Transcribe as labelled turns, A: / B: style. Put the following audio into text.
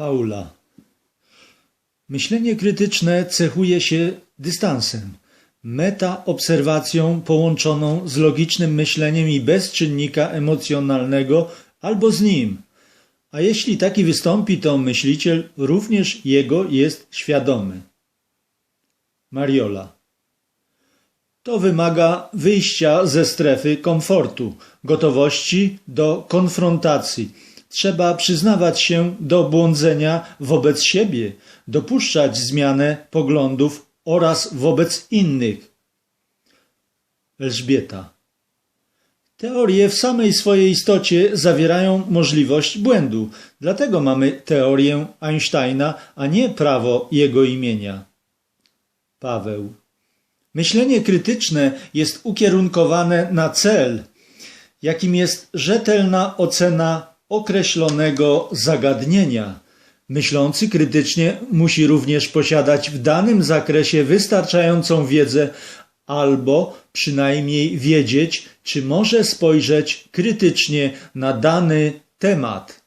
A: Paula. Myślenie krytyczne cechuje się dystansem, metaobserwacją połączoną z logicznym myśleniem i bez czynnika emocjonalnego albo z nim. A jeśli taki wystąpi, to myśliciel również jego jest świadomy. Mariola. To wymaga wyjścia ze strefy komfortu, gotowości do konfrontacji. Trzeba przyznawać się do błądzenia wobec siebie, dopuszczać zmianę poglądów oraz wobec innych. Elżbieta. Teorie w samej swojej istocie zawierają możliwość błędu. Dlatego mamy teorię Einsteina, a nie prawo jego imienia. Paweł. Myślenie krytyczne jest ukierunkowane na cel, jakim jest rzetelna ocena określonego zagadnienia. Myślący krytycznie musi również posiadać w danym zakresie wystarczającą wiedzę albo przynajmniej wiedzieć, czy może spojrzeć krytycznie na dany temat.